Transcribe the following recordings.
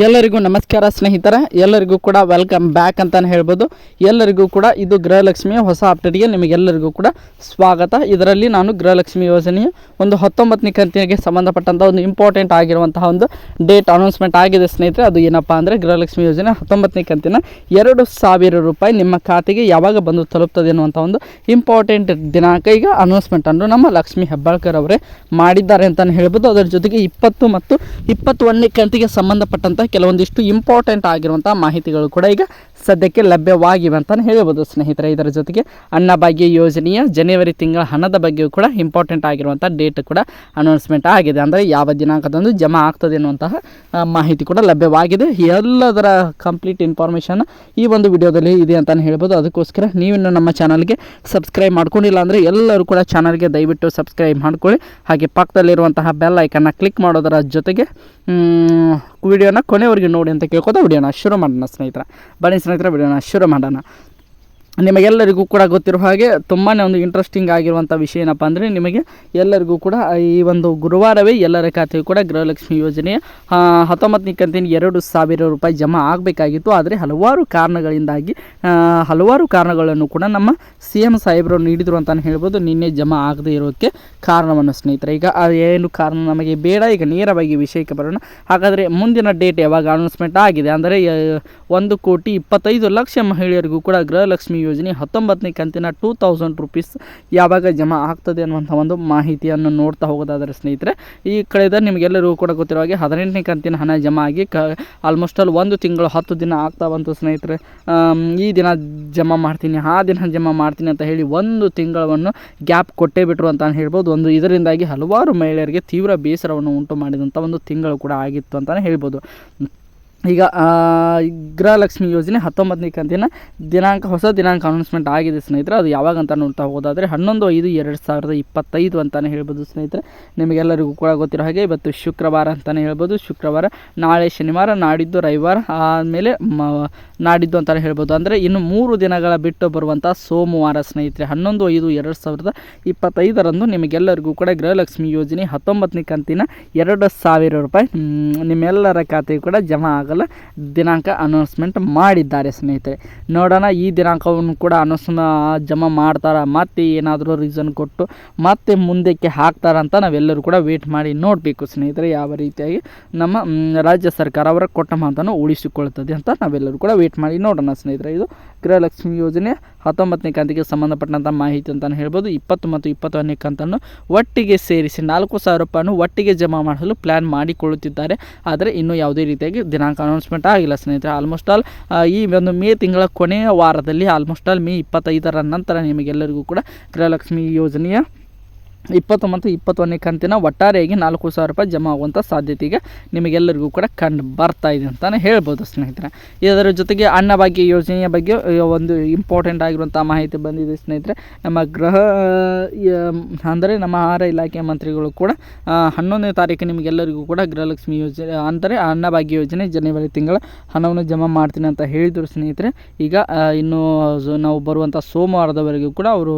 ಎಲ್ಲರಿಗೂ ನಮಸ್ಕಾರ ಸ್ನೇಹಿತರ, ಎಲ್ಲರಿಗೂ ಕೂಡ ವೆಲ್ಕಮ್ ಬ್ಯಾಕ್ ಅಂತಲೇ ಹೇಳ್ಬೋದು. ಎಲ್ಲರಿಗೂ ಕೂಡ ಇದು ಗೃಹಲಕ್ಷ್ಮಿಯ ಹೊಸ ಅಪ್ಡೇಟ್ಗೆ ನಿಮಗೆಲ್ಲರಿಗೂ ಕೂಡ ಸ್ವಾಗತ. ಇದರಲ್ಲಿ ನಾನು ಗೃಹಲಕ್ಷ್ಮಿ ಯೋಜನೆಯ ಒಂದು ಹತ್ತೊಂಬತ್ತನೇ ಕಂತಿಗೆ ಸಂಬಂಧಪಟ್ಟಂಥ ಒಂದು ಇಂಪಾರ್ಟೆಂಟ್ ಆಗಿರುವಂತಹ ಒಂದು ಡೇಟ್ ಅನೌನ್ಸ್ಮೆಂಟ್ ಆಗಿದೆ ಸ್ನೇಹಿತರೆ. ಅದು ಏನಪ್ಪ ಅಂದರೆ ಗೃಹಲಕ್ಷ್ಮಿ ಯೋಜನೆ ಹತ್ತೊಂಬತ್ತನೇ ಕಂತಿನ ಎರಡು ಸಾವಿರ ರೂಪಾಯಿ ನಿಮ್ಮ ಖಾತೆಗೆ ಯಾವಾಗ ಬಂದು ತಲುಪ್ತದೆ ಅನ್ನುವಂಥ ಒಂದು ಇಂಪಾರ್ಟೆಂಟ್ ದಿನಾಂಕ ಈಗ ಅನೌನ್ಸ್ಮೆಂಟನ್ನು ನಮ್ಮ ಲಕ್ಷ್ಮಿ ಹೆಬ್ಬಾಳ್ಕರ್ ಅವರೇ ಮಾಡಿದ್ದಾರೆ ಅಂತಲೇ ಹೇಳ್ಬೋದು. ಅದರ ಜೊತೆಗೆ ಇಪ್ಪತ್ತು ಮತ್ತು ಇಪ್ಪತ್ತೊಂದನೇ ಕಂತಿಗೆ ಸಂಬಂಧಪಟ್ಟಂಥ ಕೆಲವೊಂದಿಷ್ಟು ಇಂಪಾರ್ಟೆಂಟ್ ಆಗಿರುವಂಥ ಮಾಹಿತಿಗಳು ಕೂಡ ಈಗ ಸದ್ಯಕ್ಕೆ ಲಭ್ಯವಾಗಿವೆ ಅಂತಲೇ ಹೇಳ್ಬೋದು ಸ್ನೇಹಿತರೆ. ಇದರ ಜೊತೆಗೆ ಅನ್ನಭಾಗ್ಯ ಯೋಜನೆಯ ಜನವರಿ ತಿಂಗಳ ಹಣದ ಬಗ್ಗೆಯೂ ಕೂಡ ಇಂಪಾರ್ಟೆಂಟ್ ಆಗಿರುವಂಥ ಡೇಟ್ ಕೂಡ ಅನೌನ್ಸ್ಮೆಂಟ್ ಆಗಿದೆ. ಅಂದರೆ ಯಾವ ದಿನಾಂಕದಂದು ಜಮಾ ಆಗ್ತದೆ ಅನ್ನುವಂತಹ ಮಾಹಿತಿ ಕೂಡ ಲಭ್ಯವಾಗಿದೆ. ಎಲ್ಲದರ ಕಂಪ್ಲೀಟ್ ಇನ್ಫಾರ್ಮೇಷನ್ ಈ ಒಂದು ವಿಡಿಯೋದಲ್ಲಿ ಇದೆ ಅಂತಲೇ ಹೇಳ್ಬೋದು. ಅದಕ್ಕೋಸ್ಕರ ನೀವಿನ್ನು ನಮ್ಮ ಚಾನಲ್ಗೆ ಸಬ್ಸ್ಕ್ರೈಬ್ ಮಾಡ್ಕೊಂಡಿಲ್ಲ ಅಂದರೆ ಎಲ್ಲರೂ ಕೂಡ ಚಾನಲ್ಗೆ ದಯವಿಟ್ಟು ಸಬ್ಸ್ಕ್ರೈಬ್ ಮಾಡ್ಕೊಳ್ಳಿ. ಹಾಗೆ ಪಕ್ಕದಲ್ಲಿರುವಂತಹ ಬೆಲ್ ಐಕನ್ನ ಕ್ಲಿಕ್ ಮಾಡೋದರ ಜೊತೆಗೆ ವಿಡಿಯೋನ ಕೊನೆವರೆಗೆ ನೋಡಿ ಅಂತ ಕೇಳ್ಕೊತಾ ವಿಡಿಯೋನ ಶುರು ಮಾಡೋಣ ಸ್ನೇಹಿತರ. ಬನ್ನಿ ಸ್ನೇಹಿತರ ವಿಡಿಯೋನ ಶುರು ಮಾಡೋಣ ನಿಮಗೆಲ್ಲರಿಗೂ ಕೂಡ ಗೊತ್ತಿರೋ ಹಾಗೆ ತುಂಬಾ ಒಂದು ಇಂಟ್ರೆಸ್ಟಿಂಗ್ ಆಗಿರುವಂಥ ವಿಷಯ ಏನಪ್ಪ ಅಂದರೆ ನಿಮಗೆ ಎಲ್ಲರಿಗೂ ಕೂಡ ಈ ಒಂದು ಗುರುವಾರವೇ ಎಲ್ಲರ ಖಾತೆಯು ಕೂಡ ಗೃಹಲಕ್ಷ್ಮಿ ಯೋಜನೆಯ ಹತ್ತೊಂಬತ್ತನೇ ಕಂತಿನ ಎರಡು ಸಾವಿರ ರೂಪಾಯಿ ಜಮಾ ಆಗಬೇಕಾಗಿತ್ತು. ಆದರೆ ಹಲವಾರು ಕಾರಣಗಳಿಂದಾಗಿ ಹಲವಾರು ಕಾರಣಗಳನ್ನು ಕೂಡ ನಮ್ಮ ಸಿ ಎಂ ಸಾಹೇಬರು ನೀಡಿದರು ಅಂತಲೇ ಹೇಳ್ಬೋದು. ನಿನ್ನೆ ಜಮಾ ಆಗದೇ ಇರೋಕ್ಕೆ ಕಾರಣವನ್ನು ಸ್ನೇಹಿತರೆ. ಈಗ ಏನು ಕಾರಣ ನಮಗೆ ಬೇಡ, ಈಗ ನೇರವಾಗಿ ವಿಷಯಕ್ಕೆ ಬರೋಣ. ಹಾಗಾದರೆ ಮುಂದಿನ ಡೇಟ್ ಯಾವಾಗ ಅನೌನ್ಸ್ಮೆಂಟ್ ಆಗಿದೆ? ಅಂದರೆ ಒಂದು ಕೋಟಿ ಇಪ್ಪತ್ತೈದು ಲಕ್ಷ ಮಹಿಳೆಯರಿಗೂ ಕೂಡ ಗೃಹಲಕ್ಷ್ಮಿ ಯೋಜನೆ ಹತ್ತೊಂಬತ್ತನೇ ಕಂತಿನ ಟೂ ತೌಸಂಡ್ ರುಪೀಸ್ ಯಾವಾಗ ಜಮಾ ಆಗ್ತದೆ ಅನ್ನುವಂಥ ಒಂದು ಮಾಹಿತಿಯನ್ನು ನೋಡ್ತಾ ಹೋಗೋದಾದರೆ ಸ್ನೇಹಿತರೆ, ಈ ಕಳೆದ ನಿಮಗೆಲ್ಲರಿಗೂ ಕೂಡ ಗೊತ್ತಿರೋ ಹಾಗೆ ಹದಿನೆಂಟನೇ ಕಂತಿನ ಹಣ ಜಮಾ ಆಗಿ ಕ ಆಲ್ಮೋಸ್ಟ್ ಅಲ್ಲಿ ಒಂದು ತಿಂಗಳು ಹತ್ತು ದಿನ ಆಗ್ತಾ ಬಂತು ಸ್ನೇಹಿತರೆ. ಈ ದಿನ ಜಮಾ ಮಾಡ್ತೀನಿ, ಆ ದಿನ ಜಮಾ ಮಾಡ್ತೀನಿ ಅಂತ ಹೇಳಿ ಒಂದು ತಿಂಗಳನ್ನು ಗ್ಯಾಪ್ ಕೊಟ್ಟೇ ಬಿಟ್ರು ಅಂತ ಹೇಳ್ಬೋದು. ಒಂದು ಇದರಿಂದಾಗಿ ಹಲವಾರು ಮಹಿಳೆಯರಿಗೆ ತೀವ್ರ ಬೇಸರವನ್ನು ಉಂಟು ಮಾಡಿದಂಥ ಒಂದು ತಿಂಗಳು ಕೂಡ ಆಗಿತ್ತು ಅಂತಲೇ ಹೇಳ್ಬೋದು. ಈಗ ಗೃಹಲಕ್ಷ್ಮಿ ಯೋಜನೆ ಹತ್ತೊಂಬತ್ತನೇ ಕಂತಿನ ದಿನಾಂಕ, ಹೊಸ ದಿನಾಂಕ ಅನೌನ್ಸ್ಮೆಂಟ್ ಆಗಿದೆ ಸ್ನೇಹಿತರೆ. ಅದು ಯಾವಾಗ ಅಂತ ನೋಡ್ತಾ ಹೋಗೋದಾದರೆ ಹನ್ನೊಂದು ಐದು ಎರಡು ಸಾವಿರದ ಇಪ್ಪತ್ತೈದು ಅಂತಲೇ ಹೇಳ್ಬೋದು ಸ್ನೇಹಿತರೆ. ನಿಮಗೆಲ್ಲರಿಗೂ ಕೂಡ ಗೊತ್ತಿರೋ ಹಾಗೆ ಇವತ್ತು ಶುಕ್ರವಾರ ಅಂತಲೇ ಹೇಳ್ಬೋದು. ಶುಕ್ರವಾರ, ನಾಳೆ ಶನಿವಾರ, ನಾಡಿದ್ದು ರವಿವಾರ, ಆದಮೇಲೆ ಮ, ನಾಡಿದ್ದು ಅಂತಲೇ ಹೇಳ್ಬೋದು. ಅಂದರೆ ಇನ್ನು ಮೂರು ದಿನಗಳ ಬಿಟ್ಟು ಬರುವಂಥ ಸೋಮವಾರ ಸ್ನೇಹಿತರೆ. ಹನ್ನೊಂದು ಐದು ಎರಡು ಸಾವಿರದ ಇಪ್ಪತ್ತೈದರಂದು ನಿಮಗೆಲ್ಲರಿಗೂ ಕೂಡ ಗೃಹಲಕ್ಷ್ಮಿ ಯೋಜನೆ ಹತ್ತೊಂಬತ್ತನೇ ಕಂತಿನ ಎರಡು ಸಾವಿರ ರೂಪಾಯಿ ನಿಮ್ಮೆಲ್ಲರ ಖಾತೆಗೆ ಕೂಡ ಜಮಾ ಆಗಲು ದಿನಾಂಕ ಅನೌನ್ಸ್ಮೆಂಟ್ ಮಾಡಿದ್ದಾರೆ ಸ್ನೇಹಿತರೆ. ನೋಡೋಣ, ಈ ದಿನಾಂಕವನ್ನು ಕೂಡ ಅನೌನ್ಸ್ ಜಮಾ ಮಾಡ್ತಾರ, ಮತ್ತೆ ಏನಾದರೂ ರೀಸನ್ ಕೊಟ್ಟು ಮತ್ತೆ ಮುಂದಕ್ಕೆ ಹಾಕ್ತಾರ ಅಂತ ನಾವೆಲ್ಲರೂ ಕೂಡ ವೇಟ್ ಮಾಡಿ ನೋಡಬೇಕು ಸ್ನೇಹಿತರೆ, ಯಾವ ರೀತಿಯಾಗಿ ನಮ್ಮ ರಾಜ್ಯ ಸರ್ಕಾರ ಅವರ ಕೊಟ್ಟ ಮಾತನ್ನು ಉಳಿಸಿಕೊಳ್ಳುತ್ತದೆ ಅಂತ ನಾವೆಲ್ಲರೂ ಕೂಡ ವೇಟ್ ಮಾಡಿ ನೋಡೋಣ ಸ್ನೇಹಿತರೆ. ಇದು ಗೃಹಲಕ್ಷ್ಮಿ ಯೋಜನೆ ಹತ್ತೊಂಬತ್ತನೇ ಕಂತಿಗೆ ಸಂಬಂಧಪಟ್ಟಂಥ ಮಾಹಿತಿ ಅಂತಲೇ ಹೇಳ್ಬೋದು. ಇಪ್ಪತ್ತು ಮತ್ತು ಇಪ್ಪತ್ತೊಂದನೇ ಕಂತನ್ನು ಒಟ್ಟಿಗೆ ಸೇರಿಸಿ ನಾಲ್ಕು ಸಾವಿರ ರೂಪಾಯಿ ಒಟ್ಟಿಗೆ ಜಮಾ ಮಾಡಲು ಪ್ಲ್ಯಾನ್ ಮಾಡಿಕೊಳ್ಳುತ್ತಿದ್ದಾರೆ. ಆದರೆ ಇನ್ನೂ ಯಾವುದೇ ರೀತಿಯಾಗಿ ದಿನಾಂಕ ಅನೌನ್ಸ್ಮೆಂಟ್ ಆಗಿಲ್ಲ ಸ್ನೇಹಿತರೆ. ಆಲ್ಮೋಸ್ಟ್ ಆಲ್ ಈ ಒಂದು ಮೇ ತಿಂಗಳ ಕೊನೆಯ ವಾರದಲ್ಲಿ ಆಲ್ಮೋಸ್ಟ್ ಆಲ್ ಮೇ ಇಪ್ಪತ್ತೈದರ ನಂತರ ನಿಮಗೆಲ್ಲರಿಗೂ ಕೂಡ ಗೃಹಲಕ್ಷ್ಮಿ ಯೋಜನೆಯ ಇಪ್ಪತ್ತು ಮತ್ತು ಇಪ್ಪತ್ತೊಂದನೇ ಕಂತಿನ ಒಟ್ಟಾರೆಯಾಗಿ ನಾಲ್ಕು ಸಾವಿರ ರೂಪಾಯಿ ಜಮಾ ಆಗುವಂಥ ಸಾಧ್ಯತೆ ಈಗ ನಿಮಗೆಲ್ಲರಿಗೂ ಕೂಡ ಕಂಡು ಬರ್ತಾ ಇದೆ ಅಂತಲೇ ಹೇಳ್ಬೋದು ಸ್ನೇಹಿತರೆ. ಇದರ ಜೊತೆಗೆ ಅನ್ನಭಾಗ್ಯ ಯೋಜನೆಯ ಬಗ್ಗೆ ಒಂದು ಇಂಪಾರ್ಟೆಂಟ್ ಆಗಿರುವಂಥ ಮಾಹಿತಿ ಬಂದಿದೆ ಸ್ನೇಹಿತರೆ. ನಮ್ಮ ಗೃಹ ಅಂದರೆ ನಮ್ಮ ಆಹಾರ ಇಲಾಖೆ ಮಂತ್ರಿಗಳು ಕೂಡ ಹನ್ನೊಂದನೇ ತಾರೀಕು ನಿಮಗೆಲ್ಲರಿಗೂ ಕೂಡ ಗೃಹಲಕ್ಷ್ಮಿ ಯೋಜನೆ, ಅಂದರೆ ಅನ್ನಭಾಗ್ಯ ಯೋಜನೆ ಜನವರಿ ತಿಂಗಳ ಹಣವನ್ನು ಜಮಾ ಮಾಡ್ತೀನಿ ಅಂತ ಹೇಳಿದರು ಸ್ನೇಹಿತರೆ. ಈಗ ಇನ್ನು ನಾವು ಬರುವಂಥ ಸೋಮವಾರದವರೆಗೂ ಕೂಡ ಅವರು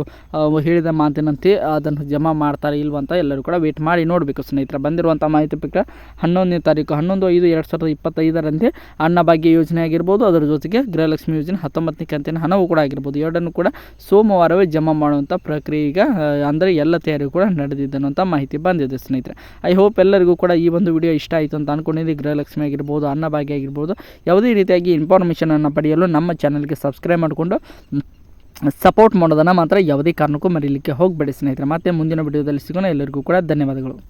ಹೇಳಿದ ಮಾತಿನಂತೆ ಅದನ್ನು ಜಮಾ ಮಾಡ್ತಾರೆ, ಇಲ್ವ ಅಂತ ಎಲ್ಲರೂ ಕೂಡ ವೇಟ್ ಮಾಡಿ ನೋಡಬೇಕು ಸ್ನೇಹಿತರೆ. ಬಂದಿರುವಂಥ ಮಾಹಿತಿ ಪ್ರಕಾರ ಹನ್ನೊಂದನೇ ತಾರೀಕು, ಹನ್ನೊಂದು ಐದು ಎರಡು ಸಾವಿರದ ಇಪ್ಪತ್ತೈದರಂತೆ ಅನ್ನಭಾಗ್ಯ ಯೋಜನೆ ಆಗಿರ್ಬೋದು. ಅದರ ಜೊತೆಗೆ ಗೃಹಲಕ್ಷ್ಮಿ ಯೋಜನೆ ಹತ್ತೊಂಬತ್ತನೇ ಕಂತಿನ ಹಣವು ಕೂಡ ಆಗಿರ್ಬೋದು. ಎರಡನ್ನು ಕೂಡ ಸೋಮವಾರವೇ ಜಮಾ ಮಾಡುವಂಥ ಪ್ರಕ್ರಿಯೆ ಈಗ ಅಂದರೆ ಎಲ್ಲ ತಯಾರಿ ಕೂಡ ನಡೆದಿದೆ ಅನ್ನೋಂಥ ಮಾಹಿತಿ ಬಂದಿದೆ ಸ್ನೇಹಿತರೆ. ಐ ಹೋಪ್ ಎಲ್ಲರಿಗೂ ಕೂಡ ಈ ಒಂದು ವಿಡಿಯೋ ಇಷ್ಟ ಆಯಿತು ಅಂತ ಅಂದ್ಕೊಂಡಿದ್ದೆ ಗೃಹಲಕ್ಷ್ಮಿ ಆಗಿರ್ಬೋದು ಅನ್ನಭಾಗ್ಯ ಆಗಿರ್ಬೋದು. ಯಾವುದೇ ರೀತಿಯಾಗಿ ಇನ್ಫಾರ್ಮೇಷನನ್ನು ಪಡೆಯಲು ನಮ್ಮ ಚಾನಲ್ಗೆ ಸಬ್ಸ್ಕ್ರೈಬ್ ಮಾಡಿಕೊಂಡು ಸಪೋರ್ಟ್ ಮಾಡೋದನ್ನು ಮಾತ್ರ ಯಾವುದೇ ಕಾರಣಕ್ಕೂ ಮರೀಲಿಕ್ಕೆ ಹೋಗಬೇಡಿ ಸ್ನೇಹಿತರೆ. ಮತ್ತೆ ಮುಂದಿನ ವಿಡಿಯೋದಲ್ಲಿ ಸಿಗೋಣ. ಎಲ್ಲರಿಗೂ ಕೂಡ ಧನ್ಯವಾದಗಳು.